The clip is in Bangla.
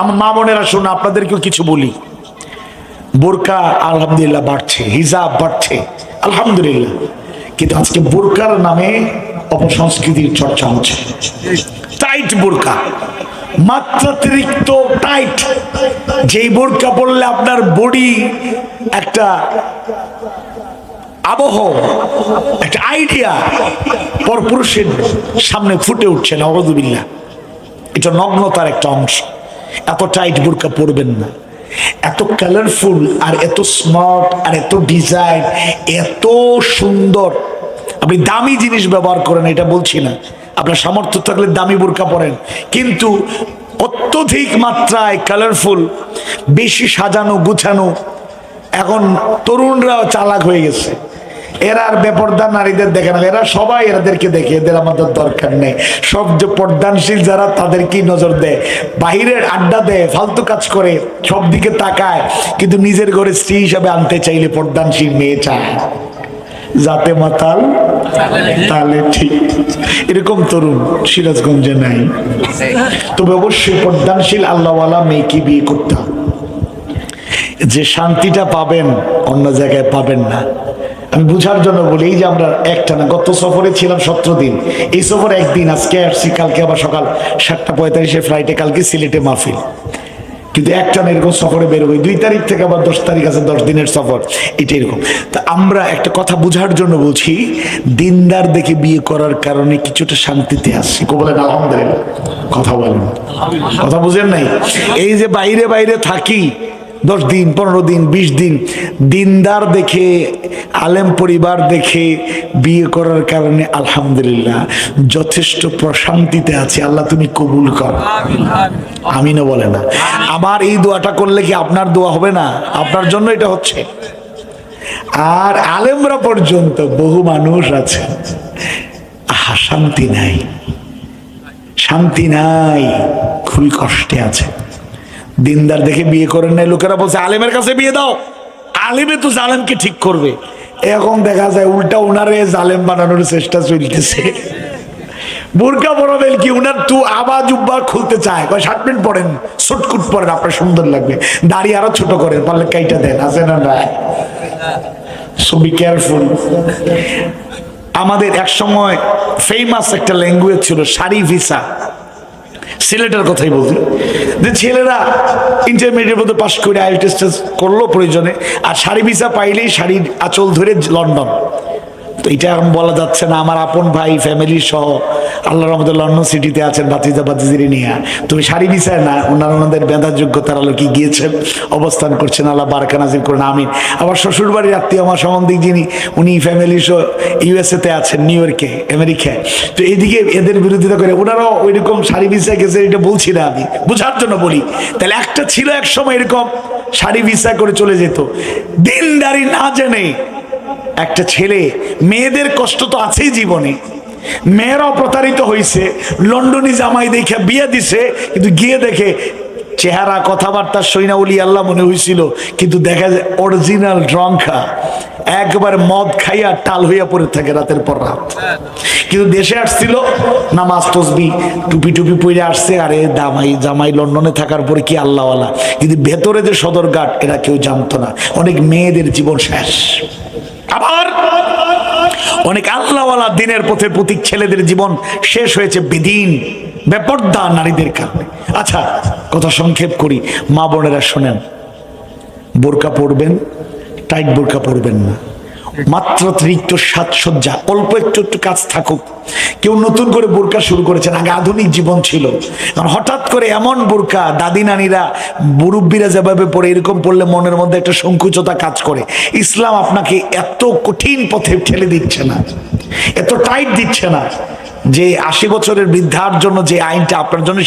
আমার মা বোনেরা শোনো, আপনাদেরকেও কিছু বলি। বোরকা আলহামদুলিল্লাহ বাড়ছে, হিজাব বাড়ছে, আলহামদুলিল্লাহ। কিন্তু আজকে বোরকার নামে অপসংস্কৃতির চর্চা হচ্ছে। টাইট বোরকা, মাত্রাতিরিক্ত টাইট যেই বোরকা পড়লে আপনার বডি একটা আবহ, একটা আইডিয়া পরপুরুষের সামনে ফুটে উঠছে না অবদুবিল্লা এটা নগ্নতার একটা অংশ। এত টাইট বোরকা পরবেন না। এত কালারফুল আর এত স্মার্ট আর এত ডিজাইন এত সুন্দর। আপনি দামি জিনিস ব্যবহার করেন, এটা বলছি না। আপনার সামর্থ্য থাকলে দামি বোরকা পরেন। কিন্তু অত্যধিক মাত্রায় কালারফুল বেশি সাজানো, গুছানো, এখন তরুণরাও চালাক হয়ে গেছে। এরা আর বেপর্দা নারীদের দেখে না। এরা সবাই এরাদেরকে দেখে, এদের আমাদের দরকার নেই। সব যে পর্দানশীল যারা, তাদেরকেই নজর দেয় বাহিরের আড্ডা দেয় ফালতু কাজ করে, সব দিকে তাকায়। কিন্তু নিজের ঘরে স্ত্রী হিসাবে আনতে চাইলে পর্দানশীল মেয়ে চায়। যাতে মাতাল তাহলে ঠিক। এরকম তরুণ সিরাজগঞ্জে নাই। তবে অবশ্যই পর্দানশীল আল্লাহওয়ালা মেয়েকে বিয়ে করতে যে শান্তিটা পাবেন, অন্য জায়গায় পাবেন না। আমি বুঝার জন্য বলি, এই যে আমরা একটা না, গত সফরে ছিলাম সতেরো দিন। এই সফর একদিন, আজকে আসছি কালকে আবার সকাল সাতটা পঁয়তাল্লিশে ফ্লাইটে কালকে সিলেটে মাহফিল। কিন্তু একটা এরকম সফরে বেরোবে, দুই তারিখ থেকে আবার দশ তারিখ আছে, দশ দিনের সফর এটা এরকম। তা আমরা একটা কথা বুঝার জন্য বলছি, দিনদার দেখে বিয়ে করার কারণে কিছুটা শান্তিতে আসছি। কো বলেন আলহামদুলিল্লাহ, কথা বলেন। কথা বুঝেন নাই? এই যে বাইরে বাইরে থাকি দশ দিন, পনেরো দিন, বিশ দিন, দিনদার দেখে, আলেম পরিবার দেখে বিয়ে করার কারণে আলহামদুলিল্লাহ যথেষ্ট প্রশান্তিতে আছে। আল্লাহ তুমি কবুল কর। আমিনও বলে না। আমার এই দোয়াটা করলে কি আপনার দোয়া হবে না? আপনার জন্য এটা হচ্ছে। আর আলেমরা পর্যন্ত বহু মানুষ আছে। আহা, শান্তি নাই। শান্তি নাই। খুবই কষ্টে আছে। দিনদার দেখে বিয়ে করেন নাই, লোকেরা বলছে, আলেমের কাছে বিয়ে দাও। আলেমে তো জালেমকে ঠিক করবে। এখন দেখা যায় উল্টা উনারে জালেম বানানোর চেষ্টা চলতেছে। বোরকা পরাবেন কি উনার তু আবাজ উব্বা খুলতে চায়। কয় শার্ট প্যান্ট পরেন সুটকুট পরেন আপনার সুন্দর লাগবে। দাড়ি আরও ছোট করেন, পারলে কাইটা দেন, আছে না না সো বি কেয়ারফুল আমাদের এক সময় ফেমাস একটা ল্যাঙ্গুয়েজ ছিল, শাড়ি ভিসা। সিলেটের কথাই বলতে যে ছেলেরা ইন্টারমিডিয়েট মধ্যে পাশ করে আইল টেস্ট করল প্রয়োজনে, আর শাড়ি ভিসা পাইলেই শাড়ির আঁচল ধরে লন্ডন তো এটা এখন বলা যাচ্ছে না, আমার আপন ভাই ফ্যামিলি সহ আল্লাহর রহমতুল্লাহ লন্ডন সিটিতে আছেন, বাতিজা বাতিজিরি নিয়ে। তুমি শাড়ি ভিসায় না, ওনার ওনাদের বেঁধার যোগ্যতার আলো কি গিয়েছেন, অবস্থান করছেন আল্লাহ বারকা নাজির করেন, আমিন। আবার শ্বশুর বাড়ির আত্মীয়, আমার সম্বন্ধে যিনি, উনি ফ্যামিলি সহ ইউএসএতে আছেন নিউ ইয়র্কে আমেরিকায় তো এইদিকে এদের বিরোধিতা করে, ওনারাও ওই রকম শাড়ি ভিসা গেছে এটা বলছি না আমি, বোঝার জন্য বলি। তাহলে একটা ছিল এক সময় এরকম, শাড়ি ভিসা করে চলে যেত। দিনদারি না জেনে একটা ছেলে, মেয়েদের কষ্ট তো আছেই জীবনে। মেয়েরাও প্রতারিত হয়েছে লন্ডনি জামাই দেখে বিয়ে দিছে, কিন্তু গিয়ে দেখে চেহারা, কথাবার্তা সৈনা উলি আল্লাহ মনে হয়েছিল কিন্তু দেখা যায় অরিজিনাল ড্রঙ্কা একবার মদ খাইয়া টাল হইয়া পড়ে থাকে রাতের পর রাত। কিন্তু দেশে আসছিল, নামাজ তসবি, টুপি টুপি পরে আসছে, আরে দামাই জামাই লন্ডনে থাকার পরে কি আল্লাহওয়ালা। কিন্তু ভেতরে যে সদরঘাট এরা কেউ জানতো না। অনেক মেয়েদের জীবন শেষ। আবার অনেক আল্লাহওয়ালা দিনের পথে প্রতীক ছেলেদের জীবন শেষ হয়েছে বিদিন, বেপর্দা নারীদের কারণে। আচ্ছা কথা সংক্ষেপ করি। মা বোনেরা শোনেন, বোরকা পরবেন, টাইট বোরকা পরবেন না। মাত্রাতিরিক্ত সাজসজ্জা, অল্প একটু একটু কাজ থাকুক। কেউ নতুন করে বোরকা শুরু করেছেন, আগে আধুনিক জীবন ছিল। কারণ হঠাৎ করে এমন বোরকা, দাদি নানিরা, মুরব্বীরা যেভাবে পড়ে এরকম পড়লে মনের মধ্যে একটা সংকুচতা কাজ করে। ইসলাম আপনাকে এত কঠিন পথে ঠেলে দিচ্ছে না, এত টাইট দিচ্ছে না যে আশি বছরের বৃদ্ধার জন্য যে আইনটা আপনার জন্য